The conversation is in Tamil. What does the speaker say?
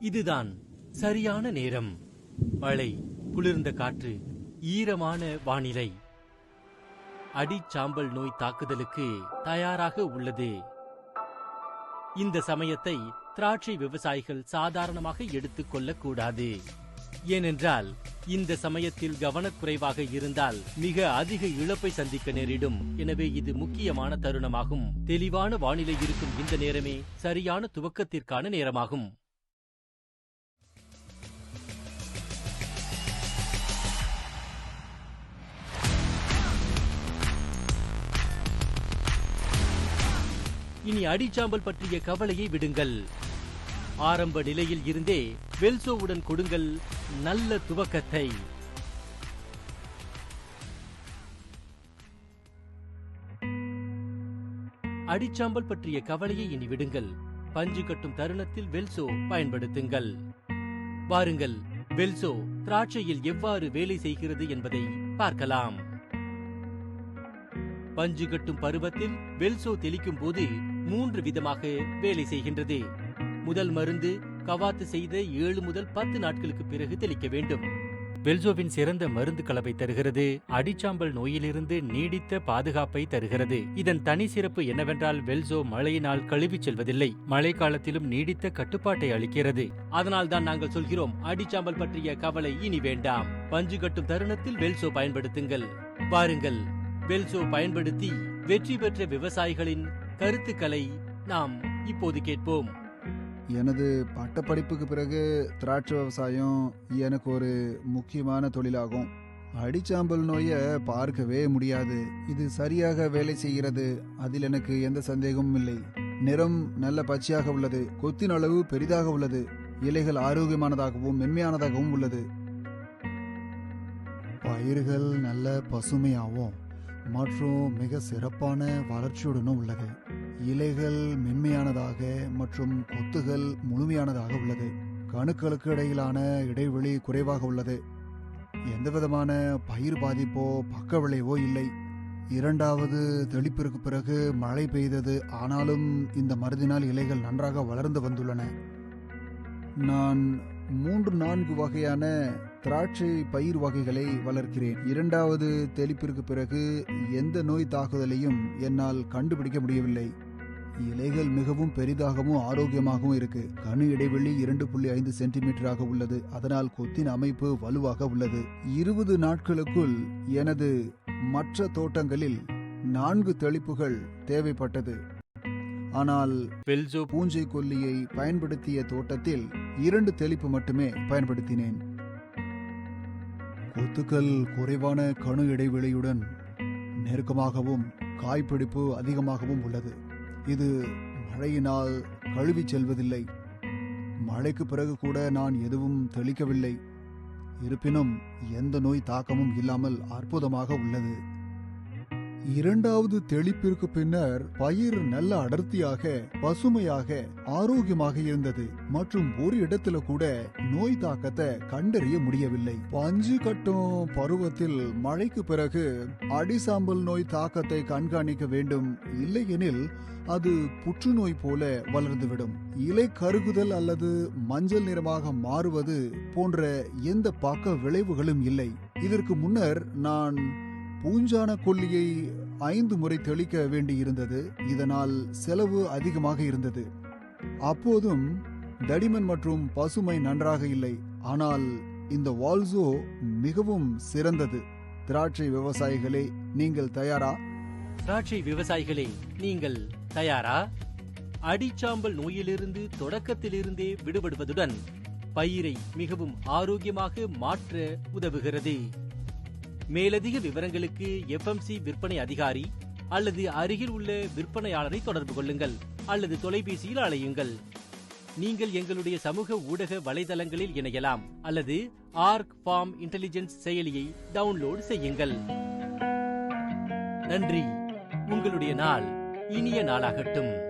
இதுதான் சரியான நேரம். மழை குளிர்ந்த காற்று ஈரமான வானிலை. அடிச்சாம்பல் நோய் தாக்குதலுக்கு தயாராக உள்ளது. இந்த சமயத்தை திராட்சை விவசாயிகள் சாதாரணமாக எடுத்துக் கொள்ளக்கூடாது. ஏனென்றால் இந்த சமயத்தில் கவனக்குறைவாக இருந்தால் மிக அதிக இழப்பை சந்திக்க நேரிடும். எனவே இது முக்கியமான தருணமாகும். தெளிவான வானிலை இருக்கும் இந்த நேரமே சரியான துவக்கத்திற்கான நேரமாகும். இனி அடிச்சாம்பல் பற்றிய கவலையை விடுங்கள். ஆரம்ப நிலையில் இருந்தே வெல்சோவுடன் கொடுங்கள் நல்ல துவக்கத்தை. அடிச்சாம்பல் பற்றிய கவலையை இனி விடுங்கள். பஞ்சு கட்டும் தருணத்தில் வெல்சோ பயன்படுத்துங்கள். வாருங்கள் வெல்சோ திராட்சையில் எவ்வாறு வேலை செய்கிறது என்பதை பார்க்கலாம். பஞ்சு கட்டும் பருவத்தில் வெல்சோ தெளிக்கும் போது மூன்று விதமாக வேலை செய்கின்றது. முதல் மருந்து கவாத்து செய்த ஏழு முதல் பத்து நாட்களுக்கு பிறகு தெளிக்க வேண்டும். வெல்சோவின் சிறந்த மருந்து கலவை தருகிறது. அடிச்சாம்பல் நோயிலிருந்து நீடித்த பாதுகாப்பை தருகிறது. இதன் தனி சிறப்பு என்னவென்றால் வெல்சோ மழையினால் கழுவிச் செல்வதில்லை. மழை காலத்திலும் நீடித்த கட்டுப்பாட்டை அளிக்கிறது. அதனால் தான் நாங்கள் சொல்கிறோம் அடிச்சாம்பல் பற்றிய கவலை இனி வேண்டாம். பஞ்சு கட்டும் தருணத்தில் வெல்சோ பயன்படுத்துங்கள். பாருங்கள். பெல்சோ பயன்படுத்தி வெற்றி பெற்ற விவசாயிகளின் கருத்துக்களை நாம் இப்போது கேட்போம். எனது பட்டப்படிப்புக்கு பிறகு திராட்சை விவசாயம் எனக்கு ஒரு முக்கியமான தொழிலாகும். அடிச்சாம்பல் நோயை பார்க்கவே முடியாது. இது சரியாக வேலை செய்கிறது. அதில் எனக்கு எந்த சந்தேகமும் இல்லை. நிறம் நல்ல பச்சையாக உள்ளது. கொத்தின் அளவு பெரிதாக உள்ளது. இலைகள் ஆரோக்கியமானதாகவும் மென்மையானதாகவும் உள்ளது. பயிர்கள் நல்ல பசுமையாகவும் மற்றும் மிக சிறப்பான வளர்ச்சியுடனும் உள்ளது. இலைகள் மென்மையானதாக மற்றும் கொத்துகள் முழுமையானதாக உள்ளது. கணுக்களுக்கு இடையிலான இடைவெளி குறைவாக உள்ளது. எந்தவிதமான பயிர் பாதிப்போ பக்க விளைவோ இல்லை. இரண்டாவது தெளிப்பிற்கு பிறகு மழை பெய்தது. ஆனாலும் இந்த மருந்தினால் இலைகள் நன்றாக வளர்ந்து வந்துள்ளன. நான் மூன்று நான்கு வகையான திராட்சை பயிர் வகைகளை வளர்க்கிறேன். இரண்டாவது தெளிப்பிற்கு பிறகு எந்த நோய் தாக்குதலையும் என்னால் கண்டுபிடிக்க முடியவில்லை. இலைகள் மிகவும் பெரிதாகவும் ஆரோக்கியமாகவும் இருக்கு. கணு இடைவெளி இரண்டு புள்ளி ஐந்து சென்டிமீட்டராக உள்ளது. அதனால் கொத்தின் அமைப்பு வலுவாக உள்ளது. இருபது நாட்களுக்குள் எனது மற்ற தோட்டங்களில் நான்கு தெளிப்புகள் தேவைப்பட்டது. ஆனால் வெல்சோ பூஞ்சை கொல்லியை பயன்படுத்திய தோட்டத்தில் இரண்டு தெளிப்பு மட்டுமே பயன்படுத்தினேன். கொத்துக்கள் குறைவான கணு இடைவெளியுடன் நெருக்கமாகவும் காய்ப்பிடிப்பு அதிகமாகவும் உள்ளது. இது மழையினால் கழுவிச் செல்வதில்லை. மழைக்கு பிறகு கூட நான் எதுவும் தெளிக்கவில்லை. இருப்பினும் எந்த நோய் தாக்கமும் இல்லாமல் அற்புதமாக உள்ளது. இரண்டாவது தெளிப்பிற்கு பின்னர் பயிர் நல்ல அடர்த்தியாக பசுமையாக ஆரோக்கியமாக இருந்தது. மற்றும் ஒரு இடத்துல கூட நோய் தாக்கத்தை கண்டறிய முடியவில்லை. பஞ்சு கட்டும் பருவத்தில் மழைக்கு பிறகு அடிசாம்பல் நோய் தாக்கத்தை கண்காணிக்க வேண்டும். இல்லையெனில் அது புற்றுநோய் போல வளர்ந்துவிடும். இலை கருகுதல் அல்லது மஞ்சள் நிறமாக மாறுவது போன்ற எந்த பக்க விளைவுகளும் இல்லை. இதற்கு முன்னர் நான் பூஞ்சான கொல்லியை ஐந்து முறை தெளிக்க வேண்டியிருந்தது. இதனால் செலவு அதிகமாக இருந்தது. அப்போதும் தடிமன் மற்றும் பசுமை நன்றாக இல்லை. ஆனால் இந்த வால்சோ மிகவும் சிறந்தது. திராட்சை விவசாயிகளே நீங்கள் தயாரா? திராட்சை விவசாயிகளே நீங்கள் தயாரா? அடிச்சாம்பல் நோயிலிருந்து தொடக்கத்திலிருந்தே விடுபடுவதுடன் பயிரை மிகவும் ஆரோக்கியமாக மாற்ற உதவுகிறது. மேலதிக விவரங்களுக்கு எஃப்எம்சி விற்பனை அதிகாரி அல்லது அருகில் உள்ள விற்பனையாளரை தொடர்பு கொள்ளுங்கள் அல்லது தொலைபேசியில் அழையுங்கள் நீங்கள் எங்களுடைய சமூக ஊடக வலைதளங்களில் இணையலாம் அல்லது ஆர்க் ஃபார்ம் இன்டெலிஜென்ஸ் செயலியை டவுன்லோட் செய்யுங்கள். நன்றி. உங்களுடைய நாள் இனிய நாளாகட்டும்.